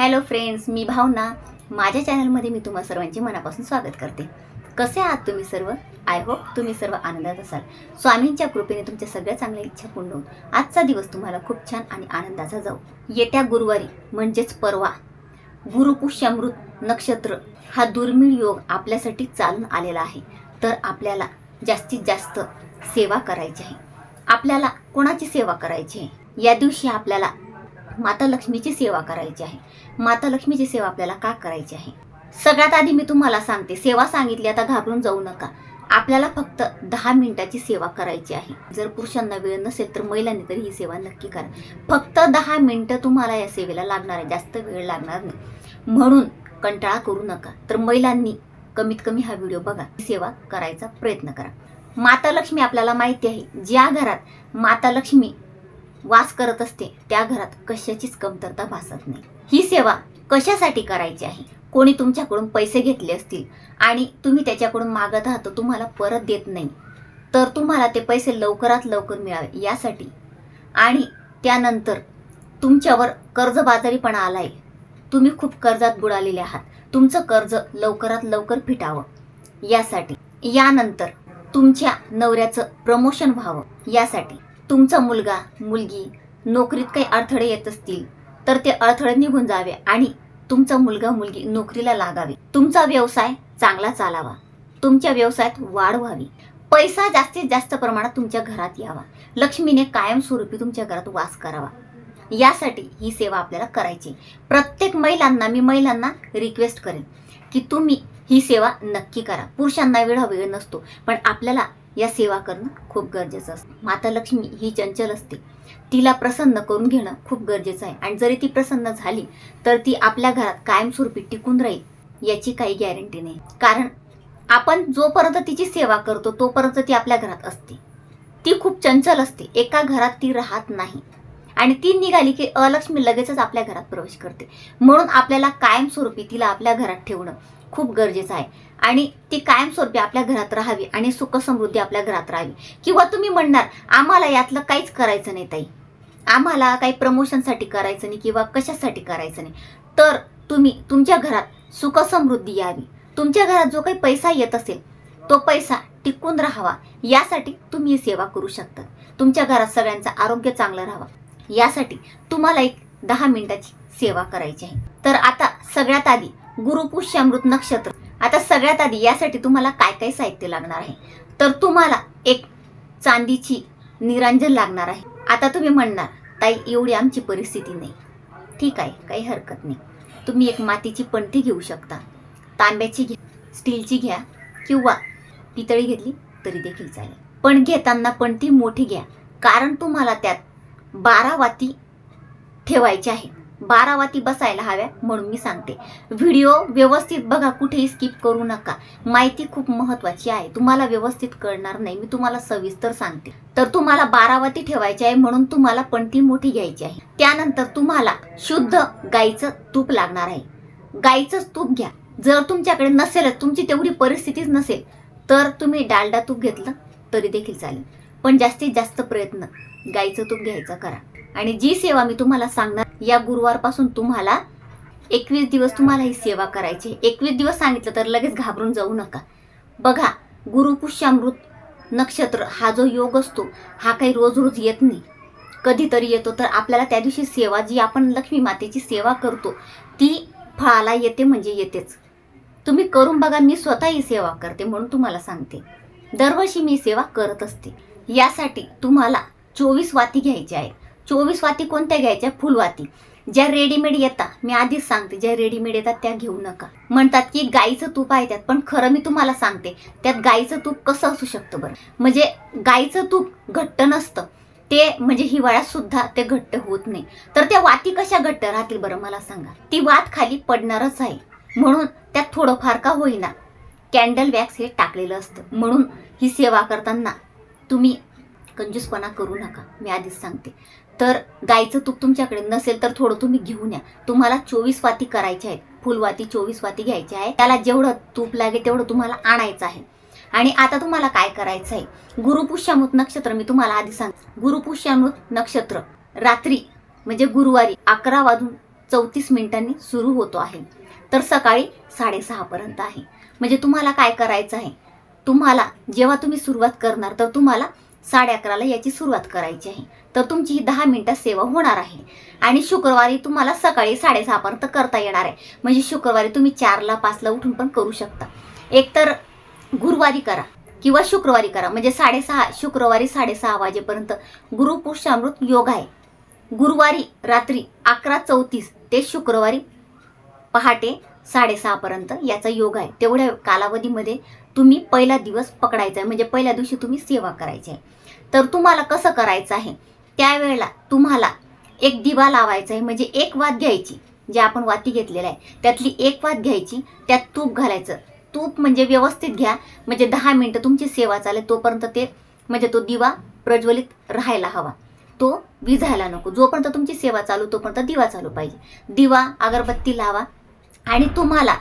Hello friends मी भावना. माझ्या चॅनलमध्ये मी तुम्हा सर्वांचे मनापासून स्वागत करते. कसे आहात तुम्ही सर्व? आय होप तुम्ही सर्व आनंदात असाल. स्वामींच्या कृपेने तुमच्या सगळ्या चांगल्या इच्छा पूर्ण होऊन आजचा दिवस तुम्हाला खूप छान आणि आनंदाचा जाऊ. येत्या गुरुवारी म्हणजेच परवा गुरुपुष्यामृत नक्षत्र हा दुर्मिळ योग आपल्यासाठी चालून आलेला आहे. तर आपल्याला जास्तीत जास्त सेवा करायची आहे. आपल्याला कोणाची सेवा करायची आहे? या दिवशी आपल्याला माता लक्ष्मीची सेवा करायची आहे. माता लक्ष्मीची सेवा आपल्याला का करायची आहे? सगळ्यात आधी मी तुम्हाला सांगते सेवा सांगितली आता घाबरून जाऊ नका. आपल्याला फक्त दहा मिनिटाची सेवा करायची आहे. जर पुरुषांना वेळ नसेल तर महिलांनी तरी ही सेवा नक्की करा. फक्त दहा मिनिटं तुम्हाला या सेवेला लागणार आहे. जास्त वेळ लागणार नाही. म्हणून कंटाळा करू नका. तर महिलांनी कमीत कमी हा व्हिडिओ बघा. सेवा करायचा प्रयत्न करा. माता लक्ष्मी आपल्याला माहिती आहे ज्या घरात माता लक्ष्मी वास करत असते त्या घरात कशाचीच कमतरता भासत नाही. ही सेवा कशासाठी करायची आहे? कोणी तुमच्याकडून पैसे घेतले असतील आणि तुम्ही त्याच्याकडून मागत आहात तर तुम्हाला परत देत नाही. तर तुम्हाला ते पैसे लवकरात लवकर मिळावे यासाठी. आणि त्यानंतर तुमच्यावर कर्जबाजारीपणा आलाय. तुम्ही खूप कर्जात बुडालेले आहात. तुमचं कर्ज लवकरात लवकर फिटावं. यासाठी. यानंतर तुमच्या नवऱ्याचं प्रमोशन व्हावं. यासाठी. तुमचा मुलगा मुलगी नोकरीत काही अडथळे येत असतील तर ते अडथळे निघून जावे आणि तुमचा मुलगा मुलगी नोकरीला लागावे. तुमचा व्यवसाय चांगला चालावा. तुमच्या व्यवसायात वाढ व्हावी. पैसा जास्तीत जास्त प्रमाणात तुमच्या घरात यावा. लक्ष्मीने कायमस्वरूपी तुमच्या घरात वास करावा. यासाठी ही सेवा आपल्याला करायची. प्रत्येक महिलांना मी महिलांना रिक्वेस्ट करेन की तुम्ही ही सेवा नक्की करा. पुरुषांना वेळ हा वेळ नसतो पण आपल्याला या सेवा करणं खूप गरजेचं असतं. माता लक्ष्मी ही चंचल असते. तिला प्रसन्न करून घेणं खूप गरजेचं आहे. आणि जरी ती प्रसन्न झाली तर ती आपल्या घरात कायमस्वरूपी टिकून राहील याची काही गॅरंटी नाही. कारण आपण जोपर्यंत तिची सेवा करतो तोपर्यंत ती आपल्या घरात असते. ती खूप चंचल असते. एका घरात ती राहत नाही. आणि ती निघाली की अलक्ष्मी लगेचच आपल्या घरात प्रवेश करते. म्हणून आपल्याला कायमस्वरूपी तिला आपल्या घरात ठेवणं खूप गरजेचं आहे. आणि ती कायमस्वरूपी आपल्या घरात राहावी आणि सुखसमृद्धी आपल्या घरात राहावी. किंवा तुम्ही म्हणणार आम्हाला यातलं काहीच करायचं नाही ताई. आम्हाला काही प्रमोशनसाठी करायचं नाही किंवा कशासाठी करायचं नाही. तर तुम्ही तुमच्या घरात सुखसमृद्धी यावी. तुमच्या घरात जो काही पैसा येत असेल तो पैसा टिकून राहावा. यासाठी तुम्ही सेवा करू शकता. तुमच्या घरात सगळ्यांचं आरोग्य चांगलं राहावं. यासाठी तुम्हाला एक दहा मिनिटाची सेवा करायची आहे. तर आता सगळ्यात आधी गुरुपुष्यामृत नक्षत्र. आता सगळ्यात आधी यासाठी तुम्हाला काय काय साहित्य लागणार आहे? तर तुम्हाला एक चांदीची निरांजन लागणार आहे. आता तुम्ही म्हणणार ताई एवढी आमची परिस्थिती नाही. ठीक आहे काही हरकत नाही. तुम्ही एक मातीची पणती घेऊ शकता. तांब्याची घ्या स्टीलची घ्या किंवा पितळी घेतली तरी देखील चालेल. पण घेताना पणती मोठी घ्या. कारण तुम्हाला त्यात बारा वाती ठेवायच्या आहेत बारा वाती बसायला हव्या म्हणून मी सांगते. व्हिडिओ व्यवस्थित बघा कुठेही स्किप करू नका. माहिती खूप महत्वाची आहे. तुम्हाला व्यवस्थित कळणार नाही. मी तुम्हाला सविस्तर सांगते. तर तुम्हाला बारा वाती ठेवायची आहे म्हणून तुम्हाला पणती मोठी घ्यायची आहे. त्यानंतर तुम्हाला शुद्ध गाईचं तूप लागणार आहे. गाईचंच तूप घ्या. जर तुमच्याकडे नसेलच तुमची तेवढी परिस्थितीच नसेल तर तुम्ही डालडा तूप घेतलं तरी देखील चालेल. पण जास्तीत जास्त प्रयत्न गाईचं तूप घ्यायचं करा. आणि जी सेवा मी तुम्हाला सांगणार या गुरुवारपासून तुम्हाला एकवीस दिवस तुम्हाला ही सेवा करायची एकवीस दिवस सांगितलं तर लगेच घाबरून जाऊ नका. बघा गुरुपुष्यामृत नक्षत्र हा जो योग असतो हा काही रोज रोज येत नाही. कधीतरी येतो तर आपल्याला त्या दिवशी सेवा जी आपण लक्ष्मी मातेची सेवा करतो ती फळाला येते म्हणजे येतेच. तुम्ही करून बघा मी स्वतः ही सेवा करते म्हणून तुम्हाला सांगते. दरवर्षी मी सेवा करत असते. यासाठी तुम्हाला चोवीस वाती घ्यायच्या आहेत. चोवीस वाती कोणत्या घ्यायच्या? फुलवाती ज्या रेडीमेड येतात मी आधीच सांगते ज्या रेडीमेड येतात त्या घेऊ नका. म्हणतात की गाईचं तूप आहे त्यात पण खरं मी तुम्हाला सांगते त्यात गाईचं तूप कसं असू शकतं बरं? म्हणजे गाईचं तूप घट्ट नसतं. ते म्हणजे हिवाळ्यात सुद्धा ते घट्ट होत नाही. तर त्या वाती कशा घट्ट राहतील बरं मला सांगा? ती वात खाली पडणारच आहे. म्हणून त्यात थोडंफार का होईना कॅन्डल वॅक्स हे टाकलेलं असतं. म्हणून ही सेवा करताना तुम्ही कंजूसपणा करू नका मी आधीच सांगते. तर गाईचं तूप तुमच्याकडे नसेल तर थोडं तुम्ही घेऊन या. तुम्हाला चोवीस वाती करायच्या आहेत. फुलवाती चोवीस वाती घ्यायच्या आहे त्याला जेवढं तूप लागेल तेवढं तुम्हाला आणायचं आहे. आणि आता तुम्हाला काय करायचं आहे? गुरुपुष्यामृत नक्षत्र मी तुम्हाला आधी सांग गुरुपुष्यामृत नक्षत्र रात्री म्हणजे गुरुवारी अकरा वाजून चौतीस मिनिटांनी सुरू होतो आहे. तर सकाळी साडेसहापर्यंत आहे. म्हणजे तुम्हाला काय करायचं आहे? तुम्हाला जेव्हा तुम्ही सुरुवात करणार तर तुम्हाला साडे अकराला याची सुरुवात करायची आहे. तर तुमची ही दहा मिनटं सेवा होणार आहे. आणि शुक्रवारी तुम्हाला सकाळी साडेसहापर्यंत करता येणार आहे. म्हणजे शुक्रवारी तुम्ही चारला पाचला उठून पण करू शकता. एकतर गुरुवारी करा किंवा शुक्रवारी करा. म्हणजे साडेसहा शुक्रवारी साडेसहा वाजेपर्यंत गुरुपुरुषामृत योग आहे. गुरुवारी रात्री अकरा चौतीस ते शुक्रवारी पहाटे साडेसहापर्यंत याचा योग आहे. तेवढ्या कालावधीमध्ये तुम्ही पहिला दिवस पकडायचा आहे. म्हणजे पहिल्या दिवशी तुम्ही सेवा करायची आहे. तर तुम्हाला कसं करायचं आहे? त्यावेळेला तुम्हाला एक दिवा लावायचा आहे. म्हणजे एक वाद घ्यायची जे आपण वाती घेतलेला आहे. त्यातली एक वाद घ्यायची त्यात तूप घालायचं. तूप म्हणजे व्यवस्थित घ्या. म्हणजे दहा मिनटं तुमची सेवा चालेल. तोपर्यंत ते म्हणजे तो दिवा प्रज्वलित राहायला हवा. तो विझायला नको. जोपर्यंत तुमची सेवा चालू तोपर्यंत दिवा चालू पाहिजे. दिवा अगरबत्ती लावा. आणि तुम्हाला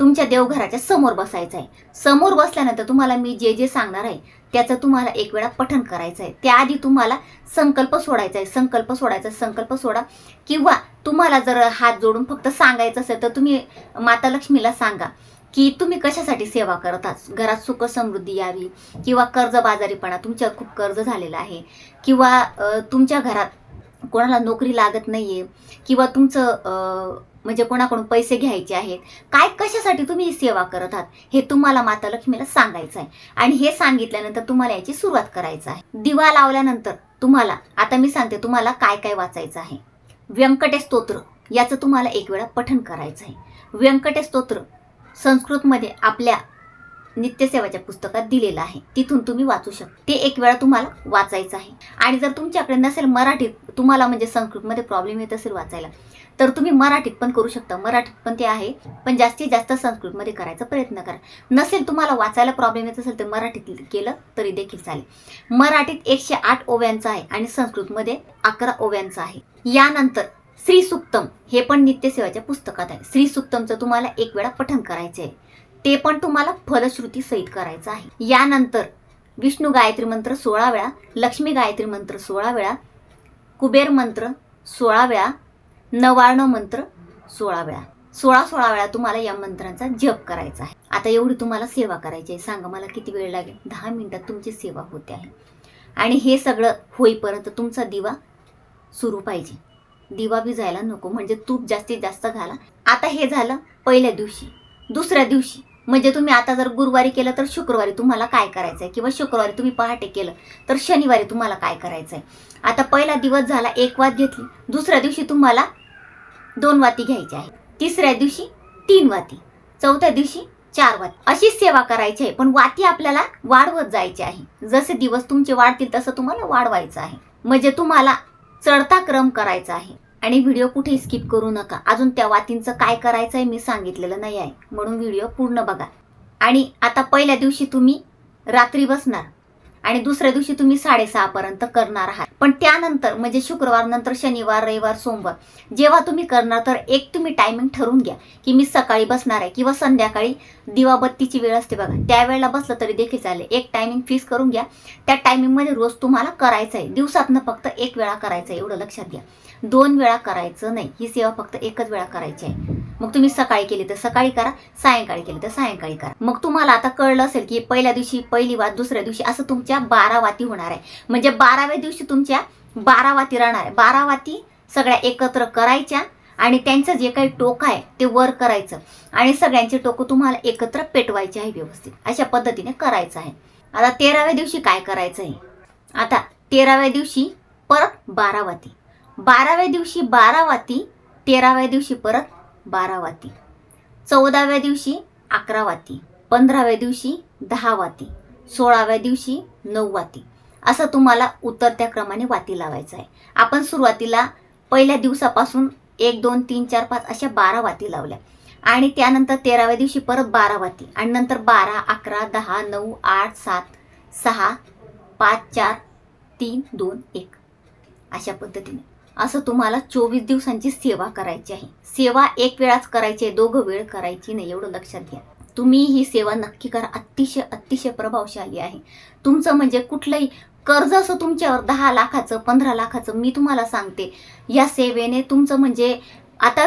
तुमच्या देवघराच्या समोर बसायचं आहे. समोर बसल्यानंतर तुम्हाला मी जे जे सांगणार आहे त्याचं तुम्हाला एक वेळा पठन करायचं आहे. त्याआधी तुम्हाला संकल्प सोडायचा आहे. संकल्प सोडायचा आहे, संकल्प सोडा. किंवा तुम्हाला जर हात जोडून फक्त सांगायचं असेल तर तुम्ही माता लक्ष्मीला सांगा की तुम्ही कशासाठी सेवा करत आहात? घरात सुख समृद्धी यावी किंवा कर्जबाजारीपणा? तुमच्या खूप कर्ज झालेलं आहे. किंवा तुमच्या घरात कोणाला नोकरी लागत नाही आहे किंवा तुमचं म्हणजे कोणाकडून पैसे घ्यायचे आहेत? काय कशासाठी तुम्ही ही सेवा करत आहात? हे तुम्हाला माता लक्ष्मीला सांगायचं आहे. आणि हे सांगितल्यानंतर तुम्हाला याची सुरुवात करायचं आहे. दिवा लावल्यानंतर तुम्हाला आता मी सांगते तुम्हाला काय काय वाचायचं आहे. व्यंकटेश स्तोत्र याचं तुम्हाला एक वेळा पठण करायचं आहे. व्यंकटेश स्तोत्र संस्कृतमध्ये आपल्या नित्यसेवाच्या पुस्तकात दिलेलं आहे. तिथून तुम्ही वाचू शकता. ते एक वेळा तुम्हाला वाचायचं आहे. आणि जर तुमच्याकडे नसेल मराठीत तुम्हाला म्हणजे संस्कृतमध्ये प्रॉब्लेम येत असेल वाचायला तर तुम्ही मराठीत पण करू शकता. मराठीत पण ते आहे. पण जास्तीत जास्त संस्कृतमध्ये करायचा प्रयत्न करा. नसेल तुम्हाला वाचायला प्रॉब्लेम येत असेल तर मराठीत केलं तरी देखील चालेल. मराठीत एकशे आठ ओव्यांचं आहे आणि संस्कृतमध्ये अकरा ओव्यांचं आहे. यानंतर श्री सुक्तम हे पण नित्यसेवाच्या पुस्तकात आहे. श्री सुक्तमचं तुम्हाला एक वेळा पठन करायचे आहे. ते पण तुम्हाला फलश्रुती सहित करायचं आहे. यानंतर विष्णू गायत्री मंत्र सोळा वेळा लक्ष्मी गायत्री मंत्र सोळा वेळा कुबेर मंत्र सोळा वेळा नवार्ण मंत्र सोळा वेळा. सोळा सोळा वेळा तुम्हाला या मंत्रांचा जप करायचा आहे. आता एवढी तुम्हाला सेवा करायची आहे. सांगा मला किती वेळ लागेल? दहा मिनिटात तुमची सेवा होते आहे. आणि हे सगळं होईपर्यंत तुमचा दिवा सुरू पाहिजे. दिवा भिजायला नको. म्हणजे तूप जास्तीत जास्त घाला. आता हे झालं पहिल्या दिवशी. दुसऱ्या दिवशी. म्हणजे तुम्ही आता जर गुरुवारी केलं तर शुक्रवारी तुम्हाला काय करायचं आहे किंवा शुक्रवारी तुम्ही पहाटे केलं तर शनिवारी तुम्हाला काय करायचं आहे आता पहिला दिवस झाला एक वाद घेतली. दुसऱ्या दिवशी तुम्हाला दोन वाती घ्यायच्या आहे. तिसऱ्या दिवशी तीन वाती चौथ्या दिवशी चार वाती. अशीच सेवा करायची आहे पण वाती आपल्याला वाढवत जायची आहे. जसे दिवस तुमचे वाढतील तसं तुम्हाला वाढवायचं आहे. म्हणजे तुम्हाला चढता क्रम करायचा आहे. आणि व्हिडिओ कुठे स्किप करू नका. अजून त्या वातींचं काय करायचं आहे मी सांगितलेलं नाही आहे. म्हणून व्हिडिओ पूर्ण बघा. आणि आता पहिल्या दिवशी तुम्ही रात्री बसणार. आणि दुसऱ्या दिवशी तुम्ही साडेसहापर्यंत करणार आहात. पण त्यानंतर म्हणजे शुक्रवार नंतर शनिवार रविवार सोमवार जेव्हा तुम्ही करणार तर एक तुम्ही टायमिंग ठरवून घ्या की मी सकाळी बसणार आहे किंवा संध्याकाळी दिवाबत्तीची वेळ असते बघा. त्यावेळेला बसलं तरी देखील चालेल. एक टायमिंग फिक्स करून घ्या. त्या टायमिंगमध्ये रोज तुम्हाला करायचं आहे दिवसातनं फक्त एक वेळा करायचं आहे एवढं लक्षात घ्या. दोन वेळा करायचं नाही. ही सेवा फक्त एकच वेळा करायची आहे. मग तुम्ही सकाळी केली तर सकाळी करा सायंकाळी केली तर सायंकाळी करा. मग तुम्हाला आता कळलं असेल की पहिल्या दिवशी पहिली वात दुसऱ्या दिवशी असं तुमच्या बारा वाती होणार आहे. म्हणजे बाराव्या दिवशी तुमच्या बारा वाती राहणार आहे. बारा वाती सगळ्या एकत्र करायच्या आणि त्यांचं जे काही टोक आहे ते वर करायचं. आणि सगळ्यांचे टोकं तुम्हाला एकत्र पेटवायचे आहे व्यवस्थित. अशा पद्धतीने करायचं आहे. आता तेराव्या दिवशी काय करायचं आहे आता तेराव्या दिवशी परत बारा वाती. बाराव्या दिवशी बारा वाती तेराव्या दिवशी परत बारा वाती चौदाव्या दिवशी अकरा वाती पंधराव्या दिवशी दहा वाती सोळाव्या दिवशी नऊ वाती असं तुम्हाला उतरत्या क्रमाने वाती लावायचं आहे. आपण सुरुवातीला पहिल्या दिवसापासून एक दोन तीन चार पाच अशा बारा वाती लावल्या. आणि त्यानंतर तेराव्या दिवशी परत बारा वाती आणि नंतर बारा अकरा दहा नऊ आठ सात सहा पाच चार तीन दोन एक. अशा पद्धतीने. असं तुम्हाला चोवीस दिवसांची सेवा करायची आहे. सेवा एक वेळाच करायची आहे दोघं वेळ करायची नाही एवढं लक्षात घ्या. तुम्ही ही सेवा नक्की करा अतिशय अतिशय प्रभावशाली आहे. तुमचं म्हणजे कुठलंही कर्ज असं तुमच्यावर दहा लाखाचं पंधरा लाखाचं मी तुम्हाला सांगते या सेवेने तुमचं म्हणजे आता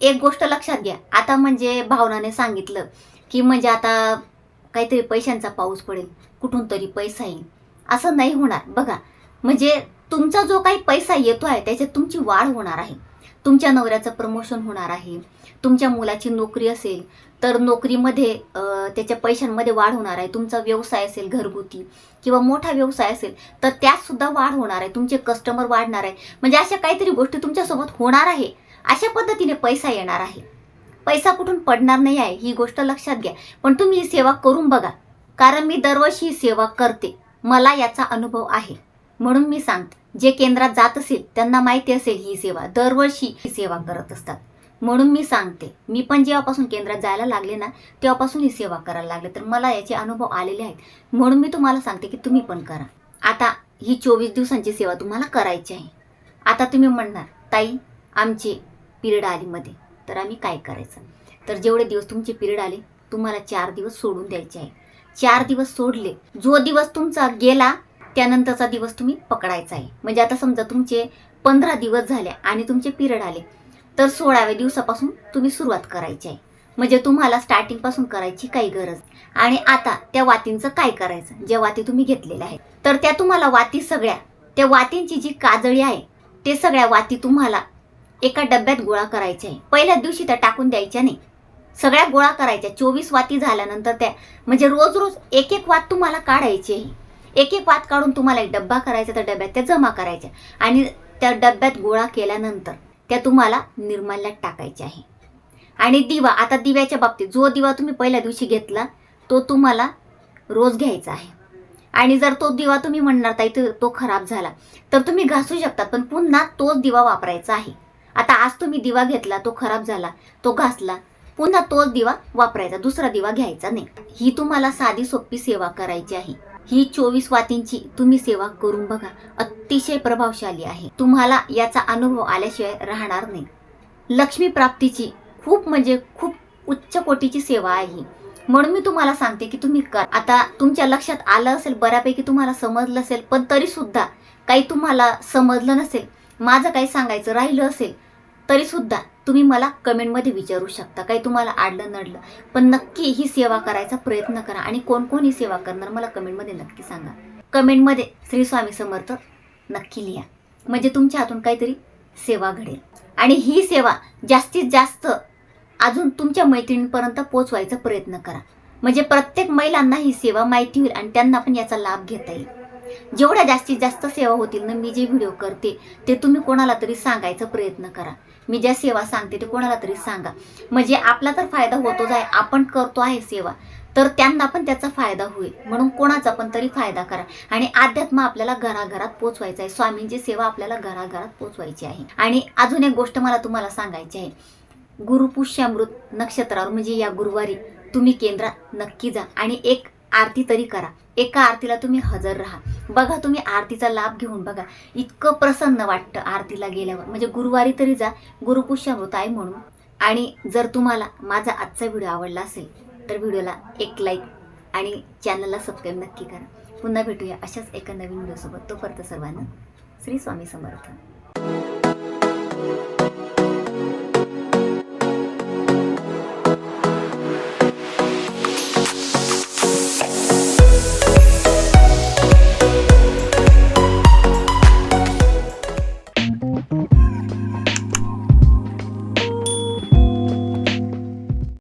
एक गोष्ट लक्षात घ्या. आता म्हणजे भावनाने सांगितलं की म्हणजे आता काहीतरी पैशांचा पाऊस पडेल कुठून तरी पैसा येईल. असं नाही होणार. बघा म्हणजे तुमचा जो काही पैसा येतो आहे त्याच्यात तुमची वाढ होणार आहे. तुमच्या नवऱ्याचं प्रमोशन होणार आहे. तुमच्या मुलाची नोकरी असेल तर नोकरीमध्ये त्याच्या पैशांमध्ये वाढ होणार आहे. तुमचा व्यवसाय असेल घरगुती किंवा मोठा व्यवसाय असेल तर त्यातसुद्धा वाढ होणार आहे. तुमचे कस्टमर वाढणार आहे. म्हणजे अशा काहीतरी गोष्टी तुमच्यासोबत होणार आहे. अशा पद्धतीने पैसा येणार आहे. पैसा कुठून पडणार नाही आहे ही गोष्ट लक्षात घ्या. पण तुम्ही ही सेवा करून बघा. कारण मी दरवर्षी ही सेवा करते. मला याचा अनुभव आहे. म्हणून मी सांगते जे केंद्रात जात असेल त्यांना माहिती असेल ही सेवा. दरवर्षी ही सेवा करत असतात. म्हणून मी सांगते मी पण जेव्हापासून केंद्रात जायला लागले ना तेव्हापासून ही सेवा करायला लागले. तर मला याचे अनुभव आलेले आहेत. म्हणून मी तुम्हाला सांगते की तुम्ही पण करा. आता ही चोवीस दिवसांची सेवा तुम्हाला करायची आहे. आता तुम्ही म्हणणार ताई आमचे पिरियड आली मध्ये. तर आम्ही काय करायचं? तर जेवढे दिवस तुमचे पिरियड आले तुम्हाला चार दिवस सोडून द्यायचे आहे. चार दिवस सोडले. जो दिवस तुमचा गेला त्यानंतरचा दिवस तुम्ही पकडायचा आहे. म्हणजे आता समजा तुमचे पंधरा दिवस झाले आणि तुमचे पिरियड आले तर सोळाव्या दिवसापासून तुम्ही सुरुवात करायची आहे. म्हणजे तुम्हाला स्टार्टिंगपासून करायची काही गरज. आणि आता त्या वातींचं काय करायचं? ज्या वाती तुम्ही घेतलेल्या आहेत. तर त्या तुम्हाला वाती सगळ्या त्या वातींची जी काजळी आहे ते सगळ्या वाती तुम्हाला एका डब्यात गोळा करायच्या आहे. पहिल्याच दिवशी त्या टाकून द्यायच्या नाही. सगळ्या गोळा करायच्या. चोवीस वाती झाल्यानंतर त्या म्हणजे रोज रोज एक एक वात तुम्हाला काढायची आहे. एक एक वात काढून तुम्हाला एक डब्बा करायचा त्या डब्यात त्या जमा करायच्या. आणि त्या डब्यात गोळा केल्यानंतर त्या तुम्हाला निर्माल्यात टाकायच्या आहे. आणि दिवा आता दिव्याच्या बाबतीत जो दिवा तुम्ही पहिल्या दिवशी घेतला तो तुम्हाला रोज घ्यायचा आहे. आणि जर तो दिवा तुम्ही म्हणणार ताई तो तो खराब झाला तर तुम्ही घासू शकतात पण पुन्हा तोच दिवा वापरायचा आहे. आता आज तुम्ही दिवा घेतला तो खराब झाला तो घासला पुन्हा तोच दिवा वापरायचा दुसरा दिवा घ्यायचा नाही. ही तुम्हाला साधी सोपी सेवा करायची आहे. ही चोवीस वातींची तुम्ही सेवा करून बघा. अतिशय प्रभावशाली आहे. तुम्हाला याचा अनुभव आल्याशिवाय राहणार नाही. लक्ष्मी प्राप्तीची खूप म्हणजे खूप उच्च कोटीची सेवा आहे. म्हणून मी तुम्हाला सांगते की तुम्ही कर. आता तुमच्या लक्षात आलं असेल बऱ्यापैकी तुम्हाला समजलं असेल पण तरी सुद्धा काही तुम्हाला समजलं नसेल माझं काही सांगायचं राहिलं असेल तरीसुद्धा तुम्ही मला कमेंटमध्ये विचारू शकता. काही तुम्हाला आडलं नडलं. पण नक्की ही सेवा करायचा प्रयत्न करा आणि कोण कोण ही सेवा करणार मला कमेंटमध्ये नक्की सांगा. कमेंटमध्ये श्री स्वामी समर्थ नक्की लिहा. म्हणजे तुमच्या हातून काहीतरी सेवा घडेल. आणि ही सेवा जास्तीत जास्त अजून तुमच्या मैत्रिणींपर्यंत पोचवायचा प्रयत्न करा. म्हणजे प्रत्येक महिलांना ही सेवा माहिती होईल आणि त्यांना पण याचा लाभ घेता येईल. जेवढ्या जास्तीत जास्त सेवा होतील ना मी जे व्हिडिओ करते ते तुम्ही कोणाला तरी सांगायचा प्रयत्न करा. मी ज्या सेवा सांगते ते कोणाला तरी सांगा. म्हणजे आपला तर फायदा होतोच आहे आपण करतो आहे सेवा तर त्यांना पण त्याचा फायदा होईल. म्हणून कोणाचा पण तरी फायदा करा. आणि अध्यात्म आपल्याला घराघरात पोचवायचं आहे. स्वामींची सेवा आपल्याला घराघरात पोचवायची आहे. आणि अजून एक गोष्ट मला तुम्हाला सांगायची आहे. गुरुपुष्यामृत नक्षत्रावर म्हणजे या गुरुवारी तुम्ही केंद्रात नक्की जा. आणि एक आरती तरी करा. एका आरतीला तुम्ही हजर राहा. बघा तुम्ही आरतीचा लाभ घेऊन बघा. इतकं प्रसन्न वाटतं आरतीला गेल्यावर. म्हणजे गुरुवारी तरी जा गुरुपुष्यामृत आहे म्हणून. आणि जर तुम्हाला माझा आजचा व्हिडिओ आवडला असेल तर व्हिडिओला एक लाईक आणि चॅनलला सबस्क्राईब नक्की करा. पुन्हा भेटूया अशाच एका नवीन व्हिडिओसोबत. तोपर्यंत सर्वांना श्री स्वामी समर्थ.